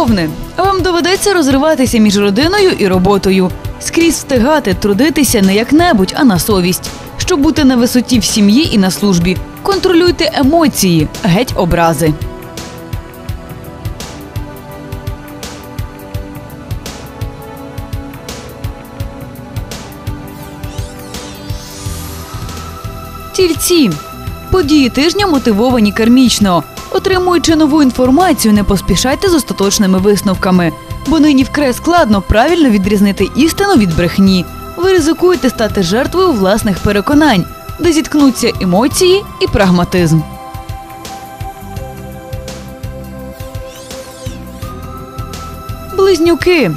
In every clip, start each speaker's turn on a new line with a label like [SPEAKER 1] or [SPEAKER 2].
[SPEAKER 1] Овни, вам доведеться розриватися між родиною і роботою. Скрізь встигати, трудитися не як-небудь, а на совість. Щоб бути на висоті в сім'ї і на службі, контролюйте емоції, геть образи. Тільці. Події тижня мотивовані кармічно. Отримуючи нову інформацію, не поспішайте з остаточними висновками, бо нині вкрай складно правильно відрізнити істину від брехні. Ви ризикуєте стати жертвою власних переконань, де зіткнуться емоції і прагматизм. Близнюки.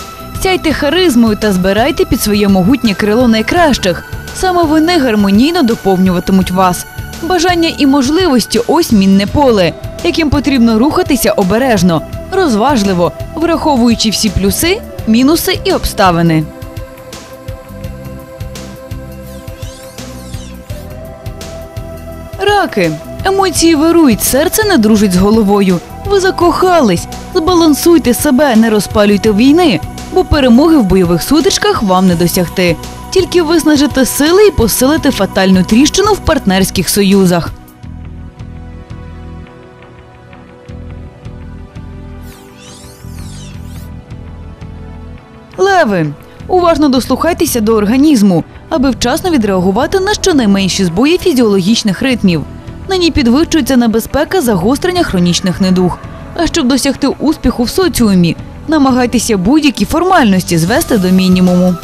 [SPEAKER 1] Сяйте харизмою та збирайте під своє могутнє крило найкращих. Саме вони гармонійно доповнюватимуть вас. Бажання і можливості ось мінне поле, яким потрібно рухатися обережно, розважливо, враховуючи всі плюси, мінуси і обставини. Раки. Емоції вирують, серце не дружить з головою. Ви закохались. Збалансуйте себе, не розпалюйте війни, бо перемоги в бойових сутичках вам не досягти. Тільки виснажите сили і посилите фатальну тріщину в партнерських союзах. Леви. Уважно дослухайтеся до організму, аби вчасно відреагувати на щонайменші збої фізіологічних ритмів. Нині підвищується небезпека загострення хронічних недуг. А щоб досягти успіху в соціумі, намагайтеся будь-які формальності звести до мінімуму.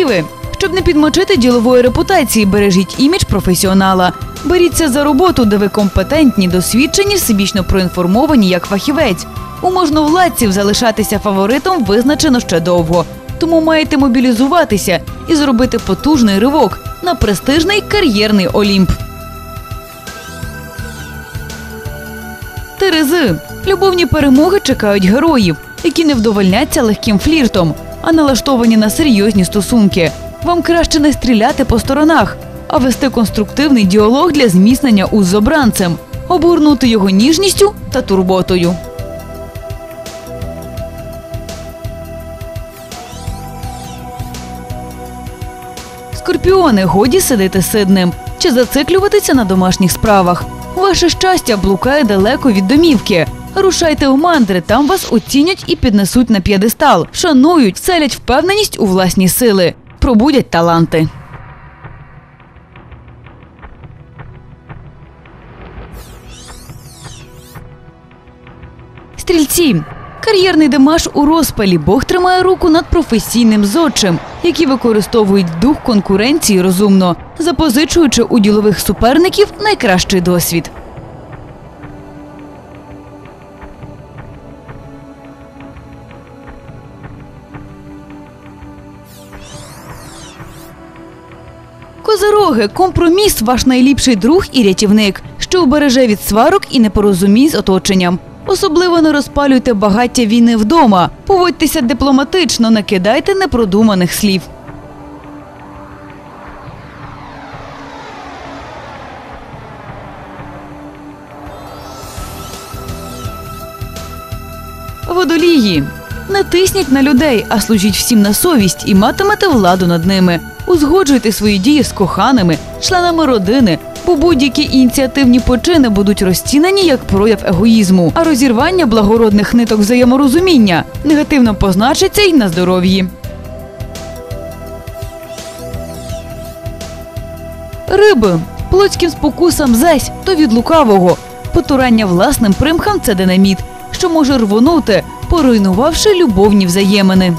[SPEAKER 1] Діви, щоб не підмочити ділової репутації, бережіть імідж професіонала. Беріться за роботу, де ви компетентні, досвідчені, всебічно проінформовані як фахівець. У можновладців залишатися фаворитом визначено ще довго. Тому маєте мобілізуватися і зробити потужний ривок на престижний кар'єрний Олімп. Терези. Любовні перемоги чекають героїв, які не вдовольняться легким фліртом, а налаштовані на серйозні стосунки. Вам краще не стріляти по сторонах, а вести конструктивний діалог для зміцнення уз з обранцем, обгорнути його ніжністю та турботою. Скорпіони, годі сидити сидним чи зациклюватися на домашніх справах. Ваше щастя блукає далеко від домівки. Рушайте в мандри, там вас оцінять і піднесуть на п'єдестал, шанують, вселять впевненість у власні сили, пробудять таланти. Стрільці. Кар'єрний демаш у розпалі. Бог тримає руку над професійним зодчим, які використовують дух конкуренції розумно, запозичуючи у ділових суперників найкращий досвід. Козироги, компроміс ваш найліпший друг і рятівник, що убереже від сварок і непорозумінь з оточенням. Особливо не розпалюйте багаття війни вдома. Поводьтеся дипломатично, не кидайте непродуманих слів. Водолії. Не тисніть на людей, а служіть всім на совість і матимете владу над ними. Узгоджуйте свої дії з коханими, членами родини, бо будь-які ініціативні почини будуть розцінені як прояв егоїзму, а розірвання благородних ниток взаєморозуміння негативно позначиться й на здоров'ї. Риби плотським спокусам зась то від лукавого. Потурання власним примхам це динаміт, що може рвонути, поруйнувавши любовні взаємини.